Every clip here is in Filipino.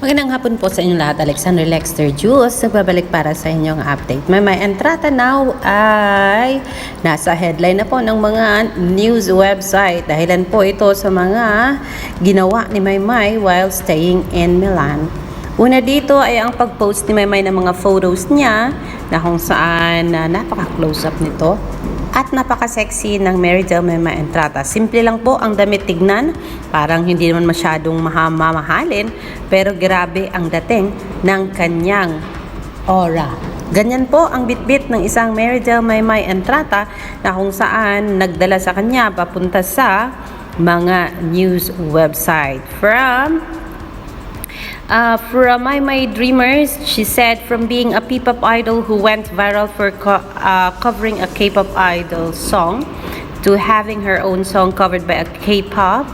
Magandang hapon po sa inyong lahat. Alexander Lexter Jules, nagbabalik para sa inyong update. May may entrata now ay nasa headline na po ng mga news website. Dahilan po ito sa mga ginawa ni Maymay while staying in Milan. Una dito ay ang pag-post ni Maymay ng mga photos niya na kung saan na napaka-close up nito at napaka-sexy ng Mary Del Mema Entrata. Simple lang po ang damit tignan, parang hindi naman masyadong mahamamahalin, pero grabe ang dating ng kanyang aura. Ganyan po ang bitbit ng isang Mary Del Maymay Entrata na kung saan nagdala sa kanya papunta sa mga news website. From Uh, from My My Dreamers, she said, from being a P-pop idol who went viral for co- uh, covering a K-pop idol song, to having her own song covered by a K-pop,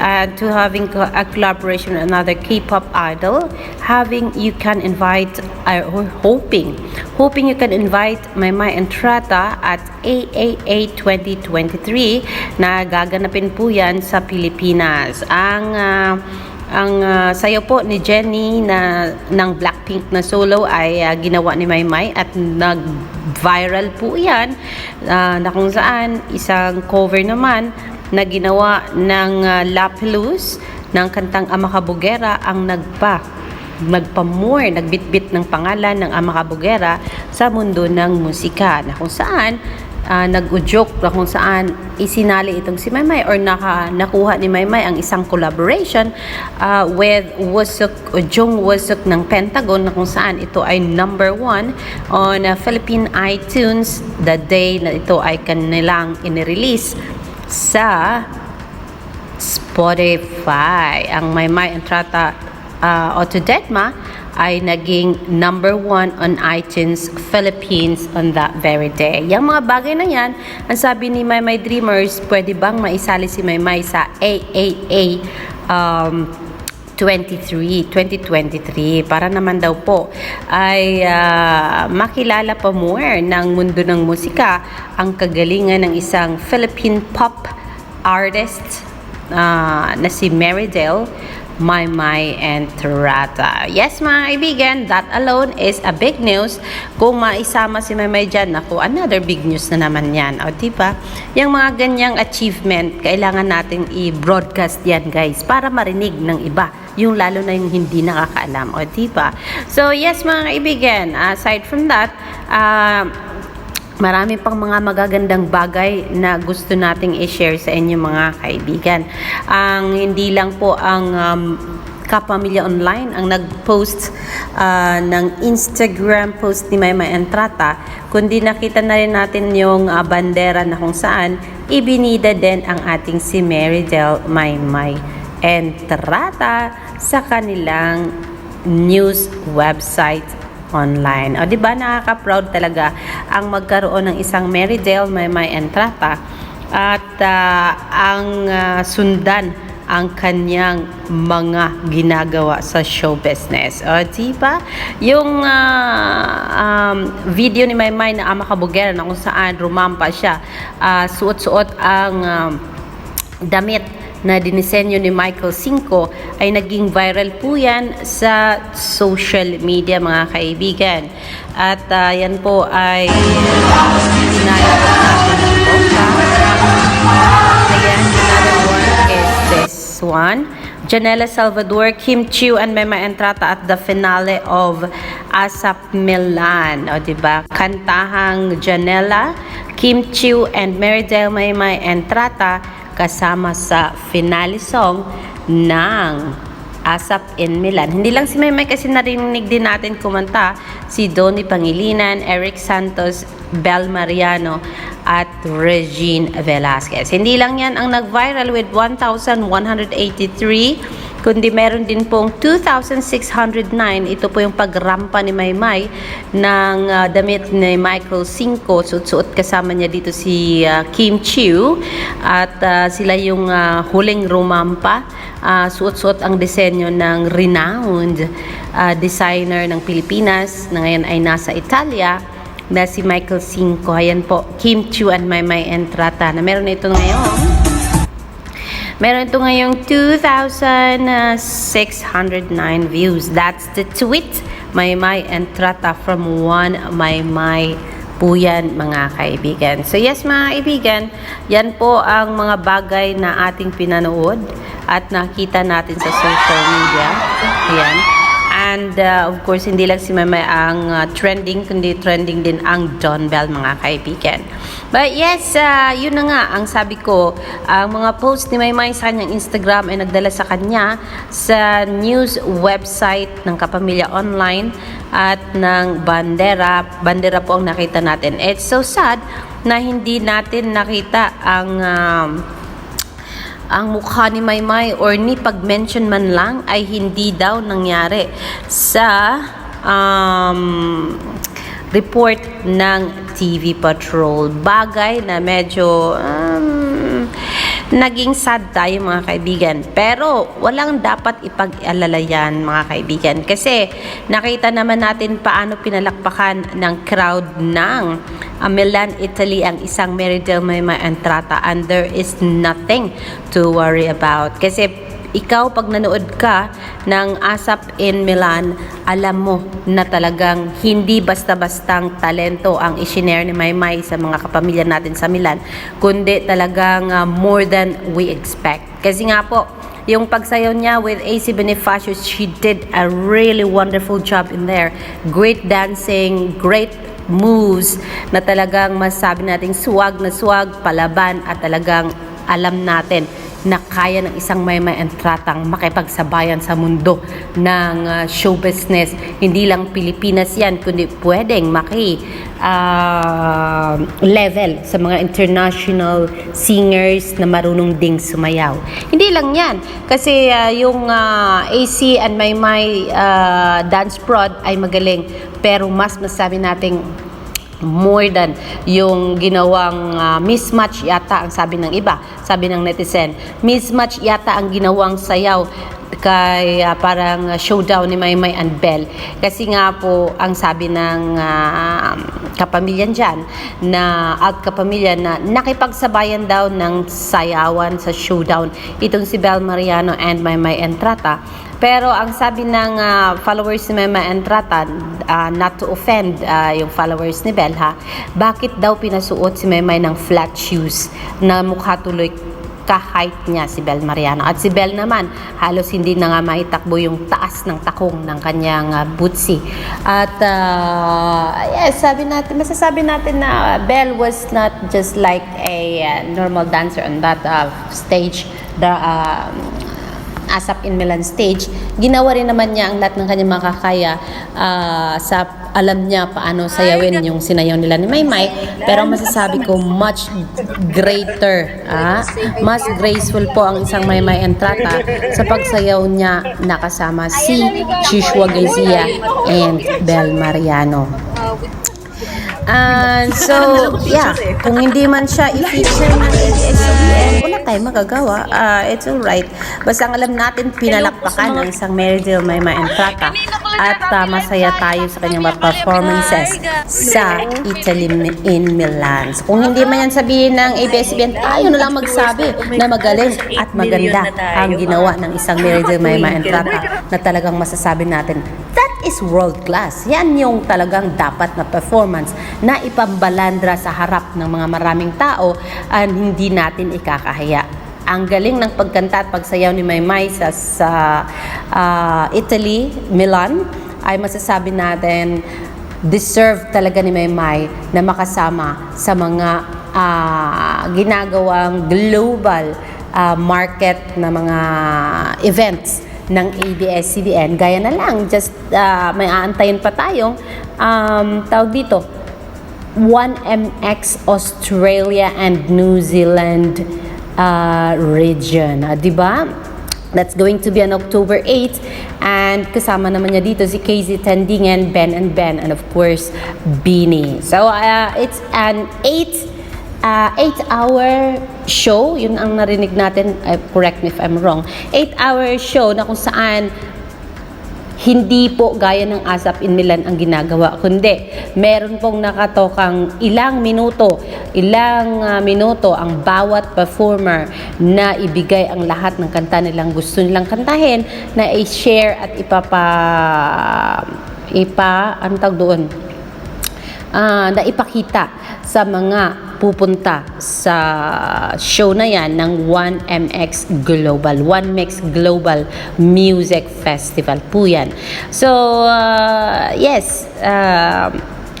and to having a collaboration with another K-pop idol, having you can invite, uh, hoping, hoping you can invite My My Entrata at AAA 2023 na gaganapin po yan sa Pilipinas. Ang uh, ang ah, sayo po ni Jenny na ng Blackpink na solo ay ah, ginawa ni Maymay at nag-viral po 'yan ah, na kung saan isang cover naman na ginawa ng uh, Lapilus ng kantang Ama Kabugera ang nagpa nagpa-more, nagbitbit ng pangalan ng Ama Kabugera sa mundo ng musika. Na kung saan uh, nag-udyok na kung saan isinali itong si Maymay or naka, nakuha ni Maymay ang isang collaboration uh, with Wasuk, Jung Wasuk ng Pentagon na kung saan ito ay number one on uh, Philippine iTunes the day na ito ay kanilang inirelease sa Spotify. Ang Maymay Entrata uh, Autodetma ay naging number one on iTunes Philippines on that very day. Yung mga bagay na yan, ang sabi ni Maymay Dreamers, pwede bang maisali si Maymay sa AAA um, 23, 2023 para naman daw po ay ah, makilala pa more ng mundo ng musika ang kagalingan ng isang Philippine pop artist ah, na si Meridel Maymay and Turata. Yes mga kaibigan, that alone is a big news. Kung maisama si Maymay dyan, naku, another big news na naman yan. O diba? Yung mga ganyang achievement, kailangan natin i-broadcast yan guys para marinig ng iba. Yung lalo na yung hindi nakakaalam. O diba? So yes mga kaibigan, aside from that, ah, Marami pang mga magagandang bagay na gusto nating i-share sa inyo mga kaibigan. Ang hindi lang po ang um, Kapamilya Online ang nag-post ah, ng Instagram post ni Mayma Entrata, kundi nakita na rin natin yung ah, bandera na kung saan ibinida din ang ating si Mary Del Maymay Entrata sa kanilang news website online. O, di ba nakaka-proud talaga ang magkaroon ng isang Mary Del may may entrata at ah, ang ah, sundan ang kanyang mga ginagawa sa show business. O, di ba? Yung ah, um, video ni Maymay na Ama Kabugera na kung saan rumampa siya, ah, suot-suot ang um, damit na dinisenyo ni Michael Cinco ay naging viral po yan sa social media mga kaibigan. At ah, yan po ay sinayang po natin ng bongga. Ayan, another one is this. Janela Salvador, Kim Chiu, and Mema Entrata at the finale of ASAP Milan. O, diba? Kantahang Janela, Kim Chiu, and Meridel Mema Entrata kasama sa finale song ng ASAP in Milan. Hindi lang si Maymay kasi narinig din natin kumanta si Donnie Pangilinan, Eric Santos, Bel Mariano at Regine Velasquez. Hindi lang yan ang nag-viral with 1,183 kundi meron din pong 2,609. Ito po yung pagrampa ni Maymay ng ah, damit ni Michael Cinco. Suot-suot kasama niya dito si ah, Kim Chiu at ah, sila yung ah, huling rumampa. Ah, suot-suot ang disenyo ng renowned ah, designer ng Pilipinas na ngayon ay nasa Italia na si Michael Cinco. Ayan po, Kim Chiu and Maymay Entrata na meron ito ngayon Meron ito ngayong 2,609 views. That's the tweet, Maymay and Trata from one Maymay po yan mga kaibigan. So yes mga kaibigan, yan po ang mga bagay na ating pinanood at nakita natin sa social media. Ayan. And uh, of course, hindi lang si Maymay ang uh, trending, kundi trending din ang John Bell, mga kaibigan. But yes, uh, yun na nga, ang sabi ko, ang mga post ni Maymay sa kanyang Instagram ay nagdala sa kanya sa news website ng Kapamilya Online at ng Bandera. Bandera po ang nakita natin. It's so sad na hindi natin nakita ang... Um, ang mukha ni Maymay or ni pag-mention man lang ay hindi daw nangyari sa um, report ng TV Patrol. Bagay na medyo um, naging sad tayo mga kaibigan. Pero walang dapat ipag-alala yan mga kaibigan. Kasi nakita naman natin paano pinalakpakan ng crowd ng uh, Milan, Italy ang isang Meridel Mayma Entrata and there is nothing to worry about. Kasi ikaw pag nanood ka ng ASAP in Milan, alam mo na talagang hindi basta-bastang talento ang isinare ni Maymay sa mga kapamilya natin sa Milan, kundi talagang uh, more than we expect. Kasi nga po, yung pagsayaw niya with AC Bonifacio, she did a really wonderful job in there. Great dancing, great moves na talagang masabi nating swag na swag, palaban at talagang alam natin na kaya ng isang maymay entratang makipagsabayan sa mundo ng uh, show business. Hindi lang Pilipinas yan, kundi pwedeng maki uh, level sa mga international singers na marunong ding sumayaw. Hindi lang yan, kasi uh, yung uh, AC and Maymay uh, dance prod ay magaling, pero mas masabi nating more than yung ginawang uh, mismatch yata ang sabi ng iba, sabi ng netizen. Mismatch yata ang ginawang sayaw kay uh, parang showdown ni Maymay and Bell. Kasi nga po ang sabi ng uh, kapamilyan dyan na at kapamilya na nakipagsabayan daw ng sayawan sa showdown itong si Bel Mariano and Maymay Entrata. Pero ang sabi ng uh, followers ni Mema Entrata, uh, not to offend uh, yung followers ni Bel ha, bakit daw pinasuot si Memay ng flat shoes na mukha tuloy ka-height niya si Bel Mariano. At si Bel naman, halos hindi na nga maitakbo yung taas ng takong ng kanyang uh, bootsie. At uh, yes, sabi natin, masasabi natin na Bel was not just like a uh, normal dancer on that uh, stage. The uh, ASAP in Milan stage, ginawa rin naman niya ang lahat ng kanyang makakaya uh, sa alam niya paano sayawin yung sinayaw nila ni Maymay. Pero masasabi ko, much greater, ah, mas graceful po ang isang Maymay Entrata sa pagsayaw niya nakasama si Chishwa Garcia and Bel Mariano. And so, yeah, kung hindi man siya i-feature ng ABS-CBN, wala tayong magagawa. Uh, it's alright. Basta ang alam natin, pinalakpakan ng isang Meridil Mayma Entrata. at uh, masaya tayo sa kanyang mga performances sa Italy in Milan. So, kung hindi man yan sabihin ng ABS-CBN, tayo na lang magsabi na magaling at maganda ang ginawa ng isang Meridil Mayma Entrata na talagang masasabi natin, is world class. Yan yung talagang dapat na performance na ipambalandra sa harap ng mga maraming tao at hindi natin ikakahiya. Ang galing ng pagkanta at pagsayaw ni Maymay sa, sa uh, Italy, Milan, ay masasabi natin deserve talaga ni Maymay na makasama sa mga uh, ginagawang global uh, market na mga events ng ABS-CBN. Gaya na lang, just uh, may aantayin pa tayong um, tawag dito, 1MX Australia and New Zealand uh, region. Uh, di ba? That's going to be on October 8 and kasama naman niya dito si KZ Tendingen, Ben and Ben and of course Beanie. So uh, it's an 8 uh, 8-hour show, yun ang narinig natin, uh, correct me if I'm wrong, 8-hour show na kung saan hindi po gaya ng ASAP in Milan ang ginagawa, kundi meron pong nakatokang ilang minuto, ilang ah, minuto ang bawat performer na ibigay ang lahat ng kanta nilang gusto nilang kantahin na i-share at ipapa ipa ano tawag doon? Ah, na ipakita sa mga pupunta sa show na yan ng 1MX Global, 1MX Global Music Festival po yan. So, ah, yes, ah,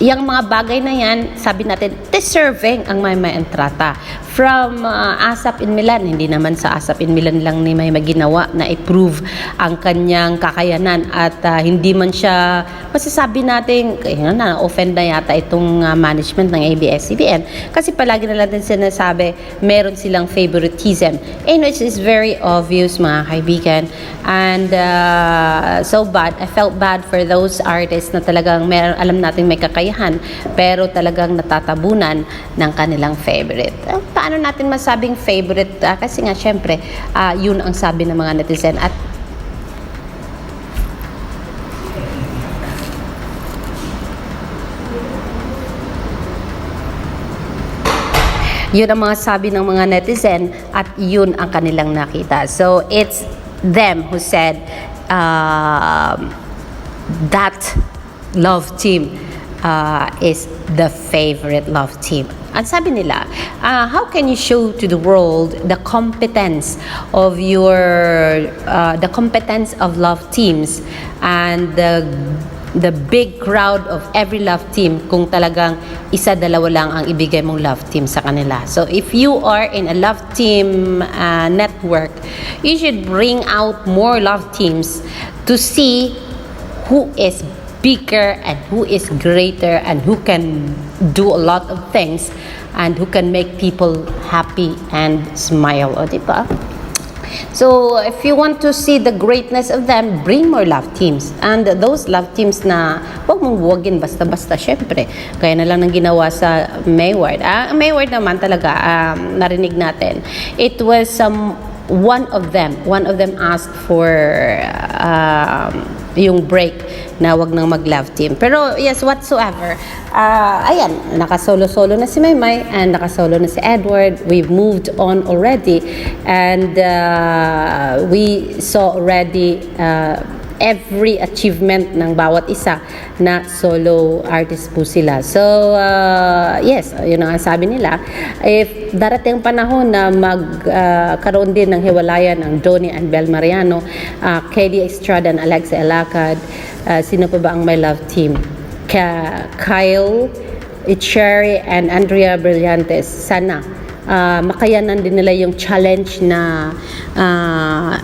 yung mga bagay na yan, sabi natin, deserving ang Maymay Entrata. From ah, ASAP in Milan, hindi naman sa ASAP in Milan lang ni Maymay ginawa na i-prove ang kanyang kakayanan at ah, hindi man siya, masasabi natin, kaya na, offend na yata itong ah, management ng ABS-CBN kasi palagi na din sinasabi, meron silang favoritism. And which is very obvious mga kaibigan. And ah, so bad, I felt bad for those artists na talagang meron, alam natin may kakayahan, pero talagang natatabunan ng kanilang favorite. Paano natin masabing favorite? Ah, kasi nga, syempre, ah, yun ang sabi ng mga netizen. At yun ang mga sabi ng mga netizen at yun ang kanilang nakita. So, it's them who said um, that love team uh, is the favorite love team. At sabi nila, uh, how can you show to the world the competence of your, uh, the competence of love teams and the the big crowd of every love team kung talagang isa dalawa lang ang ibigay mong love team sa kanila. So if you are in a love team uh, network, you should bring out more love teams to see who is bigger and who is greater and who can do a lot of things and who can make people happy and smile. O, di? So, if you want to see the greatness of them, bring more love teams. And those love teams na huwag mong buwagin basta-basta, syempre. Kaya na lang nang ginawa sa Mayward. Ah, Mayward naman talaga, um, narinig natin. It was some one of them, one of them asked for um, yung break na wag nang mag-love team. Pero yes, whatsoever, ah, ayan, nakasolo-solo na si Maymay and nakasolo na si Edward. We've moved on already and uh, we saw already uh, every achievement ng bawat isa na solo artist po sila. So, uh, yes, yun ang sabi nila. If darating ang panahon na magkaroon din ng hiwalayan ng Donnie and Bel Mariano, uh, Kelly Estrada and Alexa Elacad, uh, sino pa ba ang my love team? Ka Kyle, Cherry, and Andrea Brillantes. Sana uh, makayanan din nila yung challenge na uh,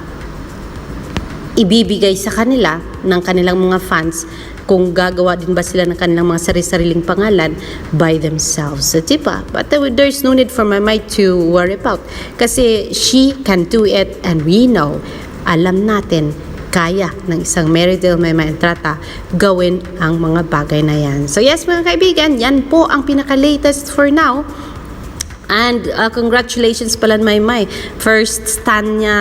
ibibigay sa kanila ng kanilang mga fans kung gagawa din ba sila ng kanilang mga sarili-sariling pangalan by themselves. So, diba? But there- there's no need for my mind to worry about. Kasi she can do it and we know, alam natin, kaya ng isang Meridel may maentrata gawin ang mga bagay na yan. So yes mga kaibigan, yan po ang pinaka-latest for now. And uh, congratulations pala May May. First stand niya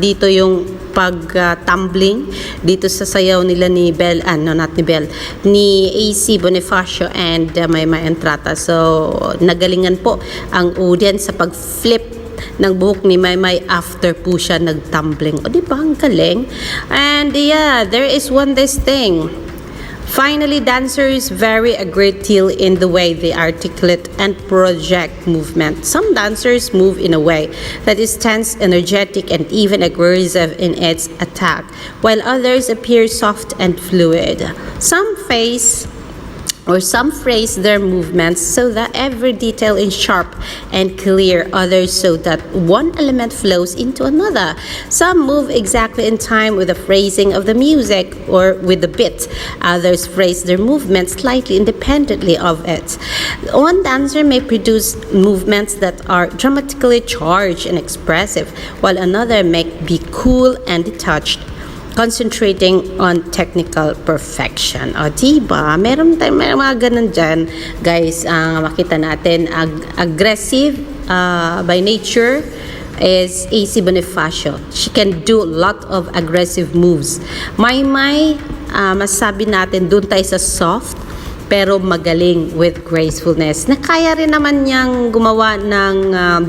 dito yung pag-tumbling dito sa sayaw nila ni Bel, ano not ni Bel, ni AC Bonifacio and uh, May Entrata. So nagalingan po ang audience sa pag-flip ng buhok ni Maymay after po siya nag-tumbling. O di ba ang galing? And yeah, there is one this thing. Finally, dancers vary a great deal in the way they articulate and project movement. Some dancers move in a way that is tense, energetic, and even aggressive in its attack, while others appear soft and fluid. Some face or some phrase their movements so that every detail is sharp and clear, others so that one element flows into another. Some move exactly in time with the phrasing of the music or with the beat, others phrase their movements slightly independently of it. One dancer may produce movements that are dramatically charged and expressive, while another may be cool and detached concentrating on technical perfection. O, diba? Meron tayong may mga ganun dyan, guys. Ang makita natin, ag- aggressive uh, by nature, is AC Bonifacio. She can do a lot of aggressive moves. May may ah, masasabi natin doon tayo sa soft pero magaling with gracefulness. Na kaya rin naman niyang gumawa ng um,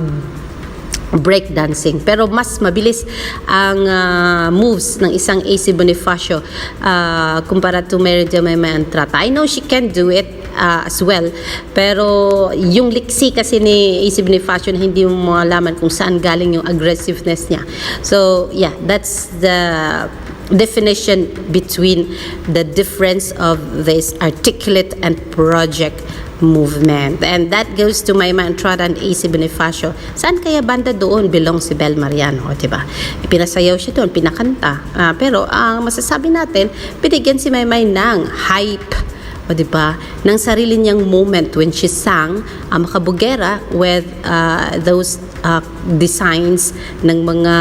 breakdancing. Pero mas mabilis ang ah, moves ng isang AC Bonifacio uh, kumpara to Mary Jemima Antrata. I know she can do it ah, as well. Pero yung liksi kasi ni AC Bonifacio hindi mo malaman kung saan galing yung aggressiveness niya. So, yeah, that's the definition between the difference of this articulate and project movement. And that goes to my Entrada and AC Bonifacio. Saan kaya banda doon belong si Bel Mariano, o diba? Pinasayaw siya doon, pinakanta. Ah, pero ang masasabi natin, binigyan si Maymay ng hype o di ba ng sarili niyang moment when she sang ang Makabugera with uh, those uh, designs ng mga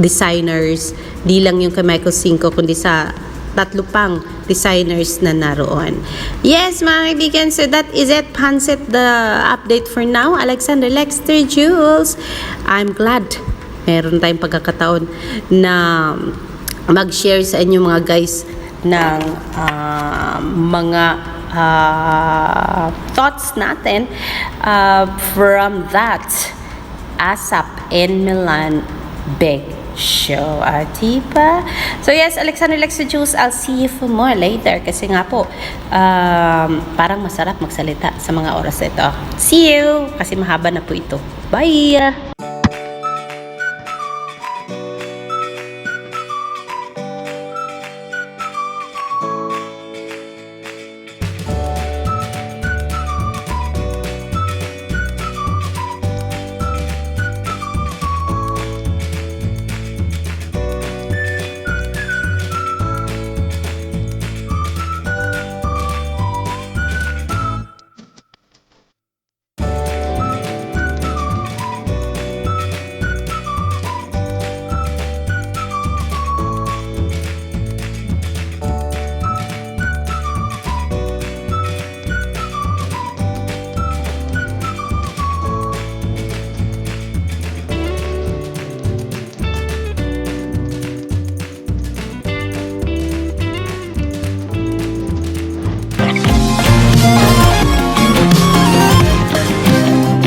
designers di lang yung kay Michael Cinco kundi sa tatlo pang designers na naroon. Yes, mga kaibigan, so that is it. Pansit the update for now. Alexander Lexter Jules. I'm glad meron tayong pagkakataon na mag-share sa inyo mga guys ng ah, mga ah, thoughts natin ah, from that ASAP in Milan big show. Ah, diba? So yes, Alexander Lexo Juice, I'll see you for more later kasi nga po, um, parang masarap magsalita sa mga oras ito. See you! Kasi mahaba na po ito. Bye!